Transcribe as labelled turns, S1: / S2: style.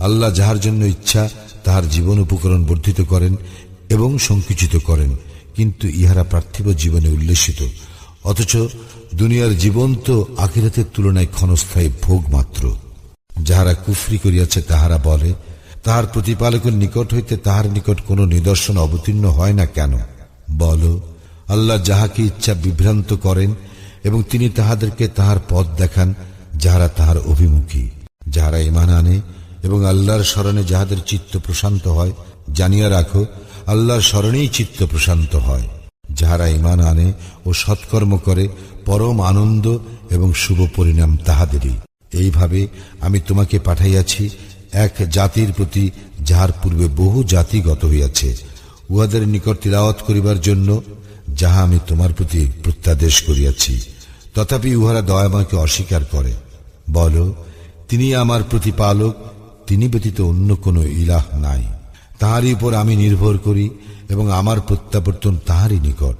S1: আল্লাহ যাহার জন্য ইচ্ছা, তাহার জীবন উপকরণ বর্ধিত করেন এবং সংকুচিত করেন, কিন্তু ইহারা পার্থিব জীবনে উল্লেসিত অথচ দুনিয়ার জীবন তো আখিরাতের তুলনায় ক্ষণস্থায়ী ভোগ মাত্র। যাহারা কুফরি করিয়াছে, তাহারা বলে, তাহার প্রতিপালকের নিকট হইতে তাহার নিকট কোনো নিদর্শন অবতীর্ণ হয় না কেন? বল, আল্লাহ যাহাকে ইচ্ছা বিভ্রান্ত করেন এবং তিনি তাহাদেরকে তাহার পথ দেখান, যাহারা তাহার অভিমুখী। যাহারা ইমান আনে এবং আল্লাহর স্মরণে যাহাদের চিত্ত প্রশান্ত হয়, জানিয়া রাখো, আল্লাহর স্মরণেই চিত্ত প্রশান্ত হয়। যাহারা ইমান আনে ও সৎকর্ম করে, পরম আনন্দ এবং শুভ পরিণাম তাহাদেরই। এইভাবে আমি তোমাকে পাঠাইয়াছি, এক জাতির প্রতি যাহার পূর্বে বহু জাতি গত হইয়াছে, উহাদের নিকট তিলাওয়াত করিবার জন্য যাহা আমি তোমার প্রতি প্রত্যাদেশ করিয়াছি। তথাপি উহারা দয়াময়কে অস্বীকার করে। বল, তিনি আমার প্রতিপালক তিনি ব্যতীত অন্য কোনো ইলাহ নাই। তাহারই উপর আমি নির্ভর করি এবং আমার প্রত্যাবর্তন তাহারই নিকট।